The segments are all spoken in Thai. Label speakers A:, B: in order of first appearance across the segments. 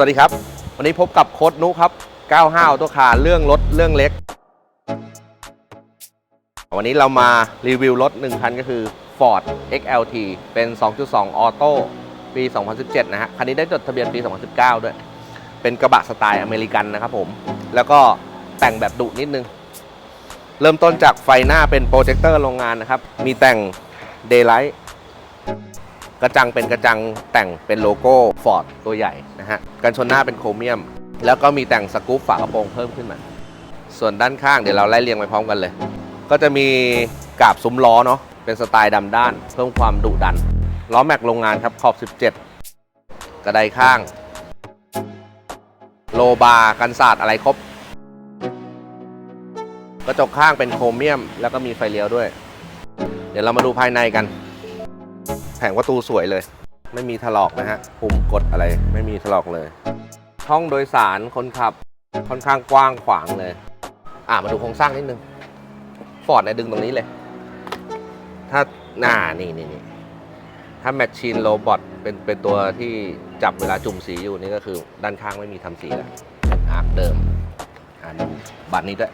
A: สวัสดีครับ วันนี้พบกับโค้ดนุครับ 95ตัวคาเรื่องรถเรื่องเล็ก วันนี้เรามารีวิวรถ1คันก็คือ Ford XLT เป็น 2.2 ออโต้ปี 2017 นะฮะ คันนี้ได้จดทะเบียนปี 2019 ด้วย เป็นกระบะสไตล์อเมริกันนะครับผม แล้วก็แต่งแบบดุนิดนึง เริ่มต้นจากไฟหน้าเป็นโปรเจคเตอร์โรงงานนะครับ มีแต่ง Daylight กระจังเป็นกระจังแต่งเป็นโลโก้ฟอร์ดตัวใหญ่นะฮะกันชนหน้าเป็นโครเมียม แล้วก็มีแต่งสกู๊ปฝากระโปรงเพิ่มขึ้นมา ส่วนด้านข้างเดี๋ยวเราไล่เรียงไปพร้อมกันเลย ก็จะมีกาบซุ้มล้อเนาะเป็นสไตล์ดำด้าน เพิ่มความดุดันล้อแม็กโรงงานครับขอบ 17 กระไดข้าง โลบาร์กันศาสตร์อะไรครบ กระจกข้างเป็นโครเมียม แล้วก็มีไฟเลี้ยวด้วย เดี๋ยวเรามาดูภายในกัน แผงประตูสวยเลย ไม่มีถลอกนะฮะปุ่มกดอะไรไม่มีถลอกเลย ห้องโดยสารคนขับค่อนข้างกว้างขวางเลย อะมาดูโครงสร้างนิดนึงฟอร์ดเนี่ยดึงตรงนี้เลย ถ้าหน้านี่นี่นี่ถ้าแมชชีนโรบอทเป็นเป็นตัวที่จับเวลาจุ่มสีอยู่นี่ก็คือ ด้านข้างไม่มีทำสีแล้วอาร์คเดิมอ่าดูบัตรนี้ด้วย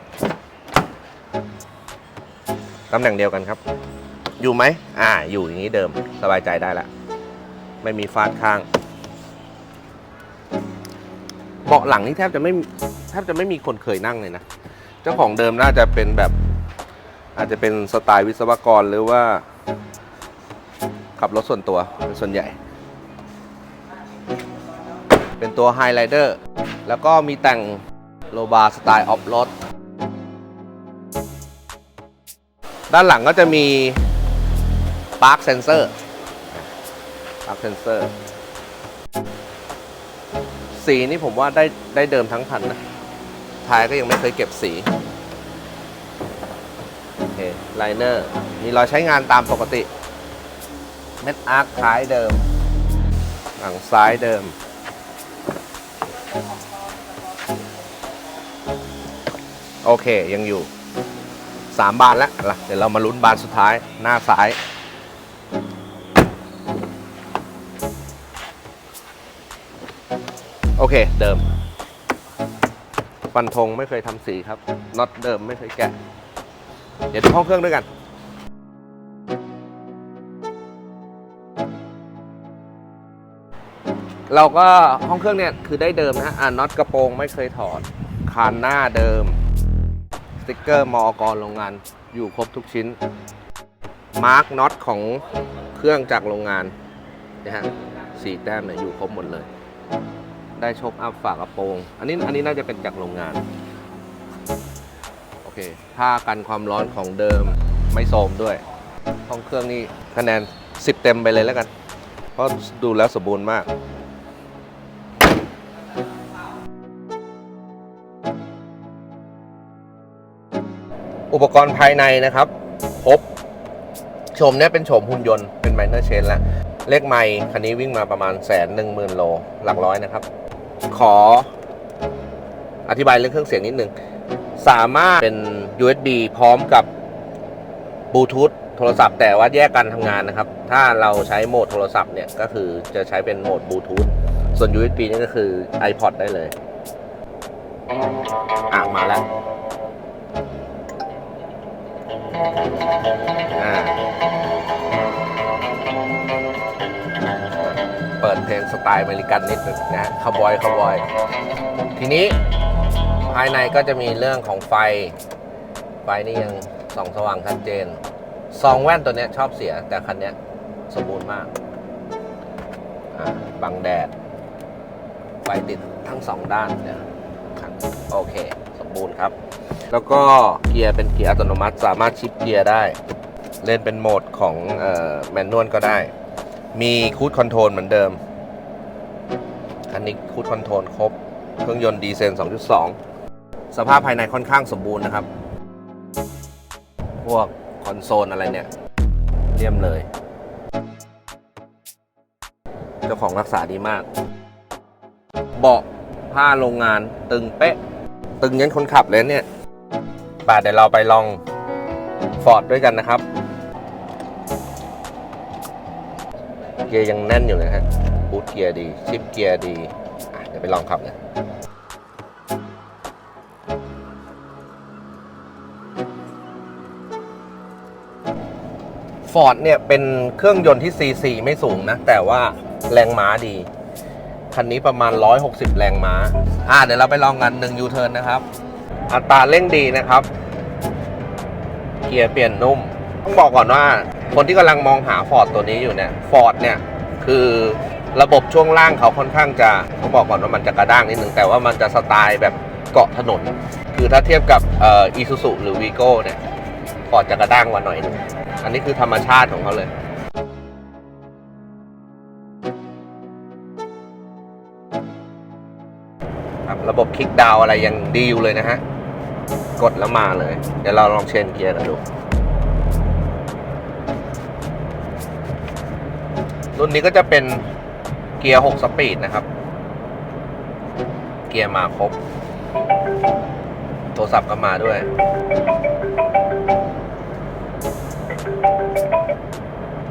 A: ตำแหน่งเดียวกันครับ อยู่ไหมอ่า อยู่อย่างนี้เดิมสบายใจได้แล้วไม่มีฟาดข้าง เบาะหลังนี่แทบจะไม่แทบจะไม่มีคนเคยนั่งเลยนะ เจ้าของเดิมน่าจะเป็นแบบ อาจจะเป็นสไตล์วิศวกรหรือว่า ขับรถส่วนตัวเป็นส่วนใหญ่ เป็นตัวไฮไลเดอร์แล้วก็มีแต่งโลบาสไตล์ออฟโรดด้านหลังก็จะมี Park Sensor Park Sensor สีนี่ผมว่าได้ได้เดิมทั้งคันนะท้ายก็ยังไม่เคยเก็บสีโอเคไลเนอร์มีรอยใช้งานตามปกติ เม็ดอาร์คท้ายเดิม หลังซ้ายเดิม โอเคยังอยู่สามบานแล้วเดี๋ยวเรามาลุ้นบานสุดท้ายหน้าซ้าย โอเค เดิมฟันธงไม่เคยทำสีครับน็อตเดิมไม่เคยแกะ เดี๋ยวดูห้องเครื่องด้วยกันเราก็ห้องเครื่องเนี่ยคือได้เดิมนะฮะอ่าน็อตกระโปรงไม่เคยถอด คานหน้าเดิม สติกเกอร์มอกรโรงงานอยู่ครบทุกชิ้น มาร์กน็อตของเครื่องจากโรงงานนะฮะสีแต้มเนี่ยอยู่ครบหมดเลย ได้โชคอัพฝากระโปรง อันนี้อันนี้น่าจะเป็นจากโรงงาน โอเคผ้ากันความร้อนของเดิมไม่โทมด้วย ห้องเครื่องนี่คะแนน 10 เต็มไปเลยแล้วกัน เพราะดูแล้วสมบูรณ์มากอุปกรณ์ภายในนะครับครบโฉมเนี่ยเป็นโฉมหุ่นยนต์ เป็นไมเนอร์เชนแล้ว เลขไมค์คันนี้วิ่งมาประมาณแสนหนึ่งหมื่นโล หลักร้อยนะครับ ขออธิบายเรื่องเครื่องเสียงนิดนึง สามารถเป็น USB พร้อมกับบลูทูธโทรศัพท์แต่ว่าแยกกันทำงานนะครับ ถ้าเราใช้โหมดโทรศัพท์เนี่ย ก็คือจะใช้เป็นโหมดบลูทูธส่วน USB นี่ก็คือ iPod ได้เลย อะ มาแล้วอ่า เปิดเพลงสไตล์อเมริกันนิดหนึงนะคาวบอยคาวบอย ทีนี้ภายในก็จะมีเรื่องของไฟ ไฟนี่ยังส่องสว่างชัดเจน ซองแว่นตัวเนี้ยชอบเสีย แต่คันเนี้ยสมบูรณ์มากอ่าบังแดด ไฟติดทั้งสองด้านเนี่ยครับโอเค สมบูรณ์ครับ แล้วก็เกียร์เป็นเกียร์อัตโนมัติ สามารถชิปเกียร์ได้ เล่นเป็นโหมดของแมนนวลก็ได้ มีคูดคอนโทรลเหมือนเดิม คันนี้คูดคอนโทรลครบ เครื่องยนต์ดีเซล2.2 สภาพภายในค่อนข้างสมบูรณ์นะครับ พวกคอนโซลอะไรเนี่ยเรียมเลย เจ้าของรักษาดีมาก เบาะผ้าโรงงานตึงเป๊ะ ตึงยันคนขับเลยเนี่ยป่าเดี๋ยวเราไปลองฟอร์ดด้วยกันนะครับ กียร์ยังแน่นอยู่เลยฮะบูทเกียร์ดีชิปเกียร์ดีอะดี๋ยวไปลองขับเลยฟอร์ดเนี่ยเป็นเครื่องยนต์ที่ CC ไม่สูงนะ แต่ว่าแรงม้าดี คันนี้ประมาณ 160 แรงม้า อ่าเดี๋ยวเราไปลองกัน1ยูเทิร์นนะครับ อัตราเร่งดีนะครับ เกียร์เปลี่ยนนุ่ม ต้องบอกก่อนว่า คนที่กำลังมองหาฟอร์ดตัวนี้อยู่เนี่ยฟอร์ดเนี่ยคือระบบช่วงล่างเขาค่อนข้างจะต้องบอกก่อนว่ามันจะกระด้างนิดนึงแต่ว่ามันจะสไตล์แบบเกาะถนน คือถ้าเทียบกับอีซูซูหรือวีโก้เนี่ยฟอร์ดจะกระด้างกว่าหน่อยนึงอันนี้คือธรรมชาติของเขาเลยครับระบบคลิกดาวอะไรยังดีอยู่เลยนะฮะ กดแล้วมาเลย เดี๋ยวเราลองเชนเกียร์กันดู รุ่นนี้ก็จะเป็นเกียร์ 6 สปีดนะครับ เกียร์มาครบ โทรศัพท์ก็มาด้วย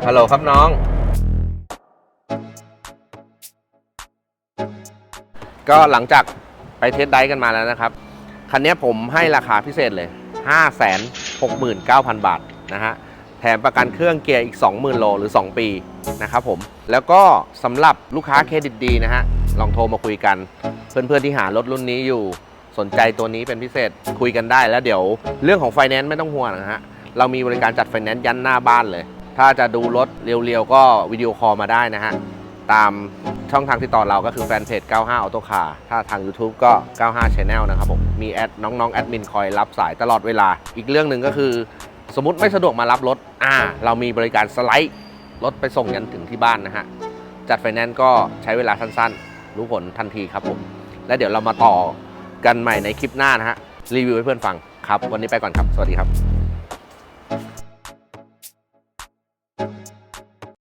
A: ฮัลโหลครับน้อง ก็หลังจากไปเทสไดกันมาแล้วนะครับ คันนี้ผมให้ราคาพิเศษเลย 569,000 บาทนะฮะ แถมประกันเครื่องเกียร์อีก 20,000 โลหรือ 2 ปี นะครับผม แล้วก็สำหรับลูกค้าเครดิตดีนะฮะ ลองโทรมาคุยกัน เพื่อนๆที่หารถรุ่นนี้อยู่สนใจตัวนี้เป็นพิเศษคุยกันได้แล้วเดี๋ยวเรื่องของไฟแนนซ์ไม่ต้องห่วงนะฮะ เรามีบริการจัดไฟแนนซ์ยันหน้าบ้านเลย ถ้าจะดูรถเรียวๆ ก็วิดีโอคอลมาได้นะฮะ ตามช่องทางติดต่อเราก็คือแฟนเพจ 95 Auto Car ถ้าทาง YouTube ก็ 95 Channel นะครับผม มีแอดน้องๆ แอดมินคอยรับสายตลอดเวลา อีกเรื่องหนึ่งก็คือ สมมติไม่สะดวกมารับรถ อ่า เรามีบริการสไลด์ รถไปส่งยันถึงที่บ้านนะฮะ จัดไฟแนนซ์ก็ใช้เวลาสั้นๆ รู้ผลทันทีครับผม และเดี๋ยวเรามาต่อกันใหม่ในคลิปหน้านะฮะ รีวิวให้เพื่อนฟังครับ วันนี้ไปก่อนครับ สวัสดีครับ